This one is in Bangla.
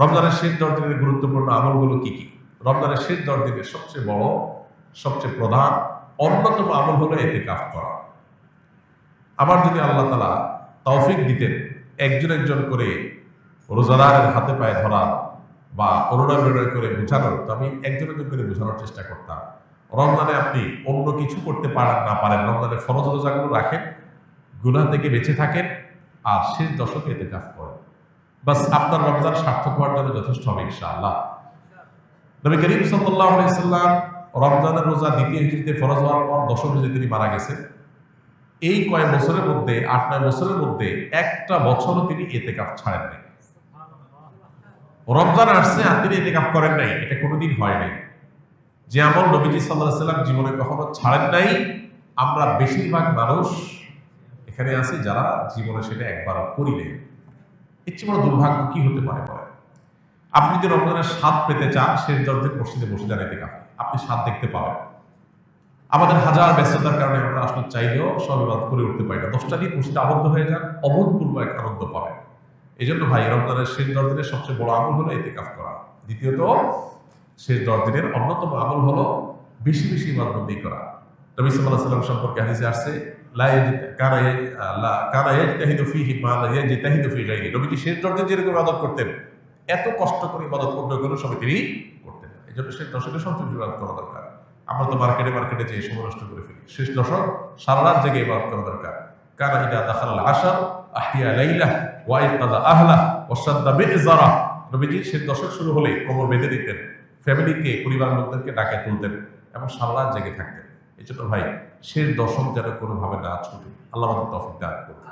রমজানের শেষ দশ দিনের গুরুত্বপূর্ণ আমলগুলো কি কি? রমজানের শেষ দশ দিনের সবচেয়ে বড়, সবচেয়ে প্রধান, অন্যতম আমল হলো এতে কাজ করা। আমার যদি আল্লাহ তালা তৌফিক দিতেন, একজন একজন করে রোজাদারের হাতে পায়ে ধরা বা অনুনয় বিনয় করে বোঝানোর, তো আমি একজন একজন করে বোঝানোর চেষ্টা করতাম। রমজানে আপনি অন্য কিছু করতে পারেন না পারেন রমজানে ফরজ রোজাগুলো রাখেন, গুনাহ থেকে বেঁচে থাকেন, আর শেষ দশকে এতে কাজ করেন। বাস আপনার রমজান সার্থক হওয়ার জন্য যথেষ্ট হবে, ইনশাআল্লাহ। নবী করিম সাল্লাহ আলাইসাল্লাম রমজানের রোজা দ্বিতীয় হিজড়িতে ফরজ হওয়ার পর দশম হিজড়ি তিনি মারা গেছেন। এই কয়েক বছরের মধ্যে, আট, নয় বছরের মধ্যে একটা বছরও তিনি এতে কাপ ছাড়েন নাই। রমজান আসছে আর তিনি এতে কাপ করেন নাই, এটা কোনোদিন হয় নাই। যে আমল নবীজি সাল্লাহ সাল্লাম জীবনে কখনো ছাড়েন নাই, আমরা বেশিরভাগ মানুষ এখানে আছি যারা জীবনে সেটা একবারও করি এর চেয়ে বড় দুর্ভাগ্য কি হতে পারে আপনি যদি রমজানের স্বাদ পেতে চান শেষ দরদের মসজিদে বসে এতে কাপে আপনি স্বাদ দেখতে পাবেন। আমাদের হাজার ব্যস্ততার কারণে আমরা আসলে চাইলেও সব ইবাদত করে উঠতে পারি না। দশটা দিন মসজিদে আবদ্ধ হয়ে যান, অভূতপূর্ব এক আনন্দ পাবেন। এই জন্য ভাই, রমজানের শেষ দশ দিনের সবচেয়ে বড় আমল হলো এতে কাজ করা। দ্বিতীয়ত, শেষ দশ দিনের অন্যতম আমল হলো বেশি বেশি ইবাদতবন্দি করা। নবী আলাইহি সাল্লাম সম্পর্কে হাদিসে আসছে নবীজি শেষ দশ যেরকম ইবাদত করতেন, এত কষ্ট করে ইবাদত অন্য কোনো সময় তিনি করতেন এই জন্য শেষ দশকে সবচেয়ে ইবাদত করা দরকার। আমরা তো মার্কেটে মার্কেটে যে সময় নষ্ট করে ফেলি। শেষ দশক সারা রাত জেগে ইবাদত করা দরকার। কানা ইদা দাখাল আশার আহিয়া লাইলা, ওয়া ইকাদা আহলা, ওয়া সাদ্দা বিইজারা নবীজি শেষ দশক শুরু হলে কোমর বেঁধে দিতেন। ফ্যামিলিকে পরিবার লোকদেরকে ডাকে তুলতেন এবং সারা রাত জেগে থাকতেন। এই জন্য ভাই শেষ দশম যেন কোনোভাবে না ছুটে আল্লাহ তফিক দান করুন